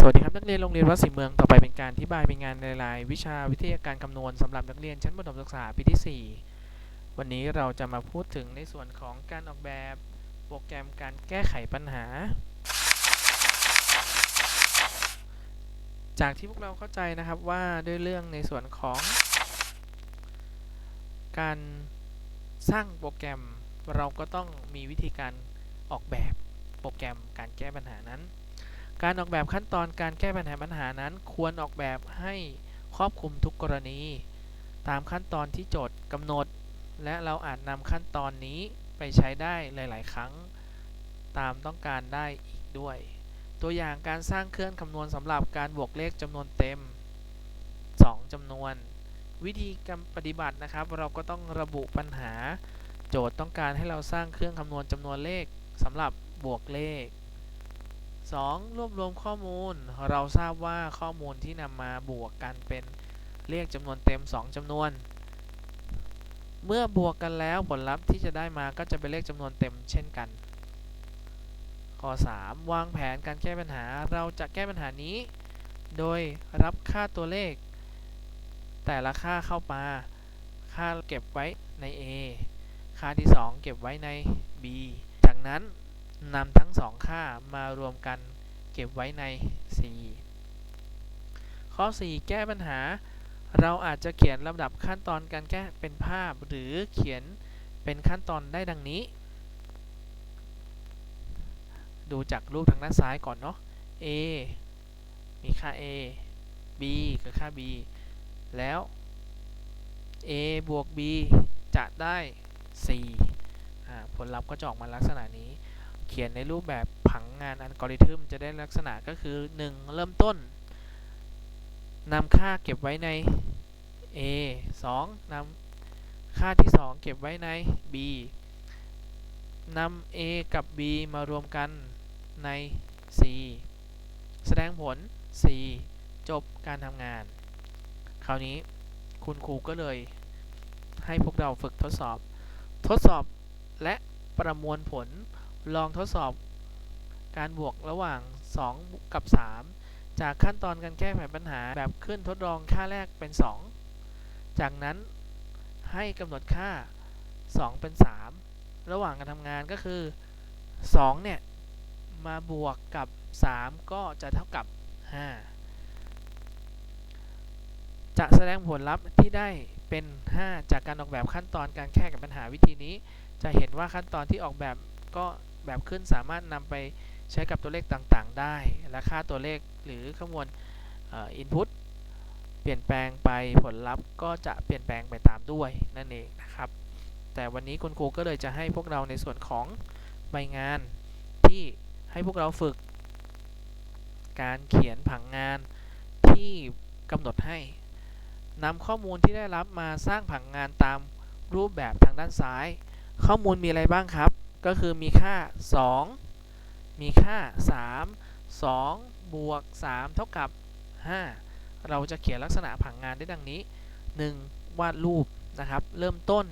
สวัสดีครับนักเรียนโรงเรียนวัดศรีเมืองต่อไปเป็นการอธิบายเป็นงานในรายวิชาวิทยาการคำนวณสำหรับนักเรียนชั้นประถมศึกษาปีที่ 4 วันนี้เราจะมาพูดถึงในส่วนของการออกแบบโปรแกรมการแก้ไขปัญหา จากที่พวกเราเข้าใจนะครับว่าด้วยเรื่องในส่วนของ การสร้างโปรแกรมเราก็ต้องมีวิธีการออกแบบโปรแกรมการแก้ปัญหานั้น การออกแบบขั้นตอนการแก้ปัญหาปัญหานั้น ควรออกแบบให้ครอบคลุมทุกกรณี ตามขั้นตอนที่โจทย์กำหนด และเราอาจนำขั้นตอนนี้ไปใช้ได้หลาย ๆ ครั้ง ตามต้องการได้อีกด้วย ตัวอย่างการสร้างเครื่องคำนวณสำหรับการบวกเลขจำนวนเต็ม 2จำนวน วิธีการปฏิบัตินะครับ เราก็ต้องระบุปัญหา โจทย์ต้องการให้เราสร้างเครื่องคำนวณจำนวนเลขสำหรับบวกเลข 2. รวบรวมข้อมูล เราทราบว่าข้อมูลที่นำมาบวกกันเป็นเลขจำนวนเต็ม 2จำนวน เมื่อบวกกันแล้วผลลัพธ์ที่จะได้มาก็จะเป็นเลขจำนวนเต็มเช่นกัน ข้อ 3. วางแผนการแก้ปัญหา เราจะแก้ปัญหานี้ โดยรับค่าตัวเลข แต่ละค่าเข้ามา ค่าเก็บไว้ใน A ค่าที่ 2 เก็บไว้ใน B จากนั้น นำทั้งสองค่ามารวมกันเก็บไว้ใน C ข้อ 4 แก้ปัญหา เราอาจจะเขียนลำดับขั้นตอนการแก้เป็นภาพ หรือเขียนเป็นขั้นตอนได้ดังนี้ ดูจากรูปทางด้านซ้ายก่อนเนาะ A มีค่า A B คือค่า B แล้ว A บวก B จะได้ C อ่ผลลัพธ์ก็จะออกมาลักษณะนี้ เขียนในรูปแบบผังงานอัลกอริทึมจะได้ลักษณะก็คือ 1 เริ่มต้นนำค่าเก็บไว้ใน A 2นำค่าที่ 2 เก็บไว้ใน B นำ A กับ B มารวมกันใน C แสดงผล C จบการทำงาน คราวนี้คุณครูก็เลยให้พวกเราฝึกทดสอบ ทดสอบและประมวลผล ลองทดสอบการบวกระหว่าง 2 กับ 3 จากขั้นตอนการแก้ไขปัญหาแบบขึ้นทดลองค่าแรกเป็น 2 จากนั้นให้กำหนดค่า 2 เป็น 3 ระหว่างการทำงานก็คือ 2 เนี่ย มาบวกกับ 3 ก็จะเท่ากับ 5 จะแสดงผลลัพธ์ที่ได้เป็น 5 จากการออกแบบขั้นตอนการแก้ไขปัญหาวิธีนี้ จะเห็นว่าขั้นตอนที่ออกแบบก็ แบบขึ้นสามารถนำไปใช้กับตัวเลขต่างๆ ได้ และค่าตัวเลขหรือคำนวณอินพุตเปลี่ยนแปลงไปผลลัพธ์ก็จะเปลี่ยนแปลงไปตามด้วยนั่นเองนะครับ แต่วันนี้คุณครูก็เลยจะให้พวกเราในส่วนของใบงานที่ให้พวกเราฝึก การเขียนผังงานที่กำหนดให้นำข้อมูลที่ได้รับมาสร้างผังงานตามรูปแบบทางด้านซ้าย ข้อมูลมีอะไรบ้างครับ ก็คือมีค่า 2 มีค่า 3 2 บวก 3 เท่ากับ 5 เราจะเขียนลักษณะผังงานได้ดังนี้ 1. วาดรูปนะครับ เริ่มต้น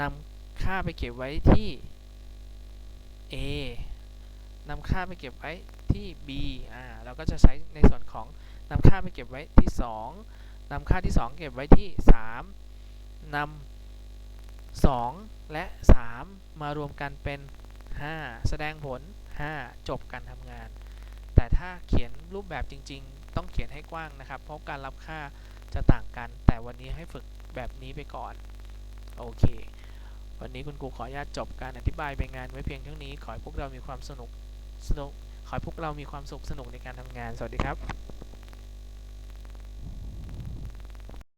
นำค่าไปเก็บไว้ที่ A นำค่าไปเก็บไว้ที่ B อ่าเราก็จะใช้ในส่วนของนำค่าไปเก็บไว้ที่ 2นำค่าที่ 2 เก็บไว้ที่ 3นำ 2 และ 3 มารวมกันเป็น 5 แสดงผล 5 จบการทำงาน แต่ถ้าเขียนรูปแบบจริง ๆ ต้องเขียนให้กว้างนะครับ เพราะการรับค่าจะต่างกัน แต่วันนี้ให้ฝึกแบบนี้ไปก่อน โอเค วันนี้คุณครูขออนุญาตจบการอธิบายใบงานไว้เพียงเท่านี้ ขอให้พวกเรามีความสนุกสนุก ขอให้พวกเรามีความสุขสนุกในการทำงาน สวัสดีครับ